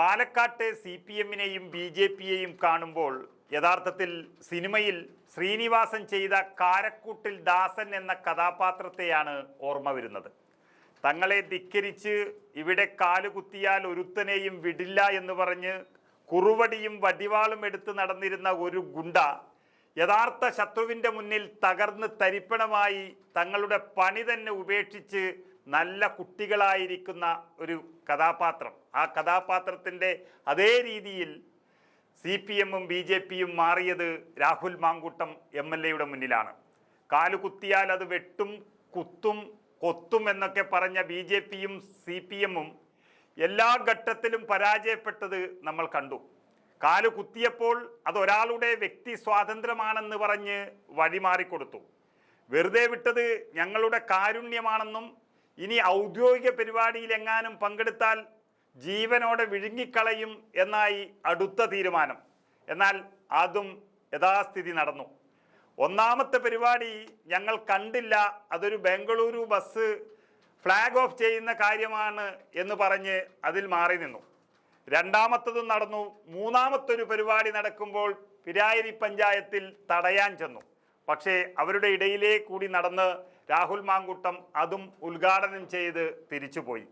പാലക്കാട്ടെ C P എമ്മിനെയും B J പിയെയും കാണുമ്പോൾ യഥാർത്ഥത്തിൽ സിനിമയിൽ ശ്രീനിവാസൻ ചെയ്ത കാരക്കൂട്ടിൽ ദാസൻ എന്ന കഥാപാത്രത്തെയാണ് ഓർമ്മ വരുന്നത്. തങ്ങളെ ധിക്കരിച്ച് ഇവിടെ കാലുകുത്തിയാൽ ഒരുത്തനെയും വിടില്ല എന്ന് പറഞ്ഞ് കുറുവടിയും വടിവാളും എടുത്ത് നടന്നിരുന്ന ഒരു ഗുണ്ട യഥാർത്ഥ ശത്രുവിന്റെ മുന്നിൽ തകർന്ന് തരിപ്പണമായി തങ്ങളുടെ പണി തന്നെ ഉപേക്ഷിച്ച് നല്ല കുട്ടികളായിരിക്കുന്ന ഒരു കഥാപാത്രം. ആ കഥാപാത്രത്തിന്റെ അതേ രീതിയിൽ സി പി എമ്മും ബി ജെ പിയും മാറിയത് രാഹുൽ മാങ്കൂട്ടം എം എൽ എയുടെ മുന്നിലാണ്. കാലു കുത്തിയാൽ അത് വെട്ടും കുത്തും കൊത്തും എന്നൊക്കെ പറഞ്ഞ ബി ജെ പിയും സി പി എമ്മും എല്ലാ ഘട്ടത്തിലും പരാജയപ്പെട്ടത് നമ്മൾ കണ്ടു. കാൽ കുത്തിയപ്പോൾ അതൊരാളുടെ വ്യക്തി സ്വാതന്ത്ര്യമാണെന്ന് പറഞ്ഞ് വഴിമാറിക്കൊടുത്തു. വെറുതെ വിട്ടത് ഞങ്ങളുടെ കാരുണ്യമാണെന്നും ഇനി ഔദ്യോഗിക പരിപാടിയിൽ എങ്ങാനും പങ്കെടുത്താൽ ജീവനോടെ വിഴുങ്ങിക്കളയും എന്നായി അടുത്ത തീരുമാനം. എന്നാൽ അതും യഥാസ്ഥിതി നടന്നു. ഒന്നാമത്തെ പരിപാടി ഞങ്ങൾ കണ്ടില്ല. അതൊരു ബംഗളൂരു ബസ് ഫ്ലാഗ് ഓഫ് ചെയ്യുന്ന കാര്യമാണ് എന്ന് പറഞ്ഞ് അതിൽ മാറി നിന്നു. രണ്ടാമത്തതും നടന്നു. മൂന്നാമത്തൊരു പരിപാടി നടക്കുമ്പോൾ പിരായിരി പഞ്ചായത്തിൽ തടയാൻ ചെന്നു. പക്ഷേ അവരുടെ ഇടയിലേ കൂടി നടന്ന് രാഹുൽ മാങ്കുട്ടം അതും ഉദ്ഘാടനം ചെയ്ത് തിരിച്ചുപോയി.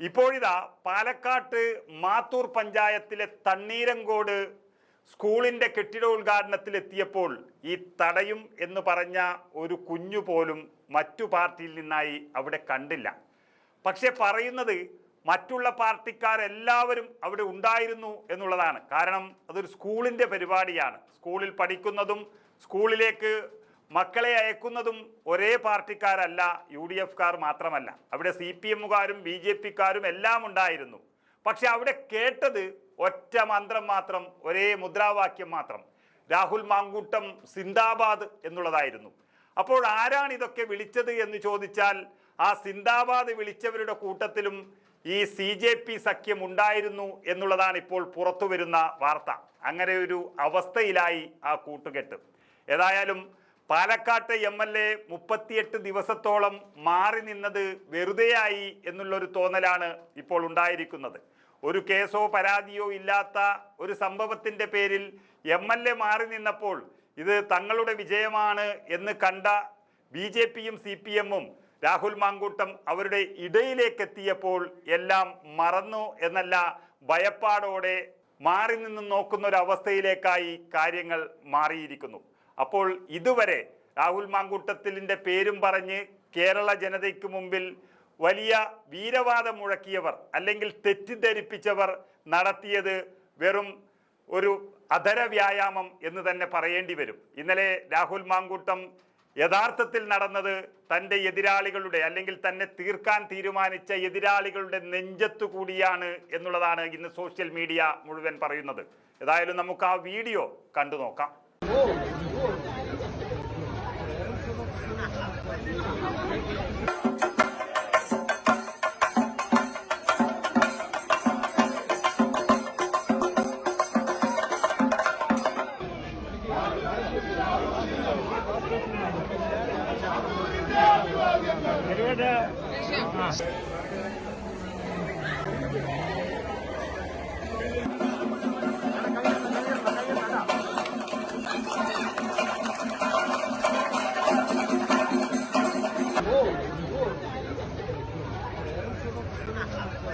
ഇപ്പോഴിതാ പാലക്കാട്ട് മാത്തൂർ പഞ്ചായത്തിലെ തണ്ണീരങ്കോട് സ്കൂളിന്റെ കെട്ടിട ഉദ്ഘാടനത്തിലെത്തിയപ്പോൾ ഈ തടയും എന്ന് പറഞ്ഞ ഒരു കുഞ്ഞു പോലും മറ്റു പാർട്ടിയിൽ നിന്നായി അവിടെ കണ്ടില്ല. പക്ഷെ പറയുന്നത് മറ്റുള്ള പാർട്ടിക്കാരെല്ലാവരും അവിടെ ഉണ്ടായിരുന്നു എന്നുള്ളതാണ്. കാരണം അതൊരു സ്കൂളിന്റെ പരിപാടിയാണ്. സ്കൂളിൽ പഠിക്കുന്നതും സ്കൂളിലേക്ക് മക്കളെ അയക്കുന്നതും ഒരേ പാർട്ടിക്കാരല്ല യു ഡി എഫ്കാർ മാത്രമല്ല. അവിടെ സി പി എമ്മുകാരും ബി ജെ പിക്കാരും എല്ലാം ഉണ്ടായിരുന്നു. പക്ഷെ അവിടെ കേട്ടത് ഒറ്റ മന്ത്രം മാത്രം ഒരേ മുദ്രാവാക്യം മാത്രം. രാഹുൽ മാങ്കൂട്ടം സിന്ദാബാദ് എന്നുള്ളതായിരുന്നു. അപ്പോൾ ആരാണ് ഇതൊക്കെ വിളിച്ചത് എന്ന് ചോദിച്ചാൽ ആ സിന്ദാബാദ് വിളിച്ചവരുടെ കൂട്ടത്തിലും ഈ സി ജെ പി സഖ്യം ഉണ്ടായിരുന്നു എന്നുള്ളതാണ് ഇപ്പോൾ പുറത്തു വരുന്ന വാർത്ത. അങ്ങനെ ഒരു അവസ്ഥയിലായി ആ കൂട്ടുകെട്ട്. ഏതായാലും പാലക്കാട്ട് എം എൽ എ മുപ്പത്തിയെട്ട് ദിവസത്തോളം മാറി നിന്നത് വെറുതെയായി എന്നുള്ളൊരു തോന്നലാണ് ഇപ്പോൾ ഉണ്ടായിരിക്കുന്നത്. ഒരു കേസോ പരാതിയോ ഇല്ലാത്ത ഒരു സംഭവത്തിന്റെ പേരിൽ എം എൽ എ മാറി നിന്നപ്പോൾ ഇത് തങ്ങളുടെ വിജയമാണ് എന്ന് കണ്ട ബി ജെ പിയും സി പി എമ്മും രാഹുൽ മാങ്കൂട്ടം അവരുടെ ഇടയിലേക്ക് എത്തിയപ്പോൾ എല്ലാം മറന്നു എന്നല്ല ഭയപ്പാടോടെ മാറി നിന്ന് നോക്കുന്ന ഒരു അവസ്ഥയിലേക്കായി കാര്യങ്ങൾ മാറിയിരിക്കുന്നു. അപ്പോൾ ഇതുവരെ രാഹുൽ മാങ്കൂട്ടത്തിലിന്റെ പേരും പറഞ്ഞ് കേരള ജനതയ്ക്ക് മുമ്പിൽ വലിയ വീരവാദം മുഴക്കിയവർ അല്ലെങ്കിൽ തെറ്റിദ്ധരിപ്പിച്ചവർ നടത്തിയത് വെറും ഒരു അധര വ്യായാമം എന്ന് തന്നെ പറയേണ്ടി വരും. ഇന്നലെ രാഹുൽ മാങ്കൂട്ടം യഥാർത്ഥത്തിൽ നടന്നത് തന്റെ എതിരാളികളുടെ അല്ലെങ്കിൽ തന്നെ തീർക്കാൻ തീരുമാനിച്ച എതിരാളികളുടെ നെഞ്ചത്തു കൂടിയാണ് എന്നുള്ളതാണ് ഇന്ന് സോഷ്യൽ മീഡിയ മുഴുവൻ പറയുന്നത്. ഏതായാലും നമുക്ക് ആ വീഡിയോ കണ്ടു നോക്കാം. Terima kasih.